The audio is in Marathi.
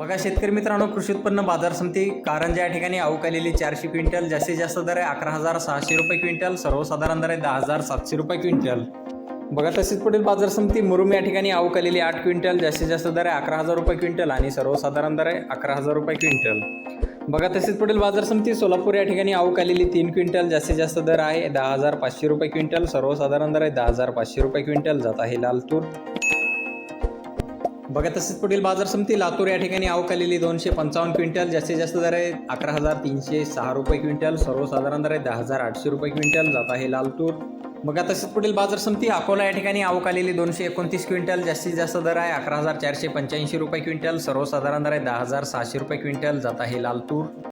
बघा शेतकरी मित्रांनो कृषी उत्पन्न बाजार समिती कारंजा या ठिकाणी अवकालेली चारशे क्विंटल जास्तीत जास्त दर आहे अकरा हजार सहाशे रुपये क्विंटल सर्वसाधारण दर आहे दहा हजार सातशे रुपये क्विंटल. बघा तसेच पुढील बाजार समिती मुरुम या ठिकाणी अवकालेली आठ क्विंटल जास्तीत जास्त दर आहे अकरा हजार रुपये क्विंटल आणि सर्वसाधारण दर आहे अकरा हजार रुपये क्विंटल. बघा तसेच पुढील बाजार समिती सोलापूर या ठिकाणी अवकालेली तीन क्विंटल जास्तीत जास्त दर आहे दहा हजार पाचशे रुपये क्विंटल सर्वसाधारण दर आहे दहा हजार पाचशे रुपये क्विंटल जात आहे लाल तूर. बघा तसेच पुढील बाजार समिती लातूर या ठिकाणी अवकालेली दोनशे पंचावन्न क्विंटल जास्तीत जास्त दर आहे अकरा हजार तीनशे सहा रुपये क्विंटल सर्वसाधारण दर आहे दहा हजार आठशे रुपये क्विंटल जात आहे लाल तूर बघा तसेच पुढील बाजार समिती अकोला या ठिकाणी अवकालेली दोनशे एकोणतीस क्विंटल जास्तीत जास्त दर आहे अकरा हजार चारशे पंच्याऐंशी रुपये क्विंटल सर्वसाधारण दर आहे दहा हजार सहाशे रुपये क्विंटल जात आहे लाल तूर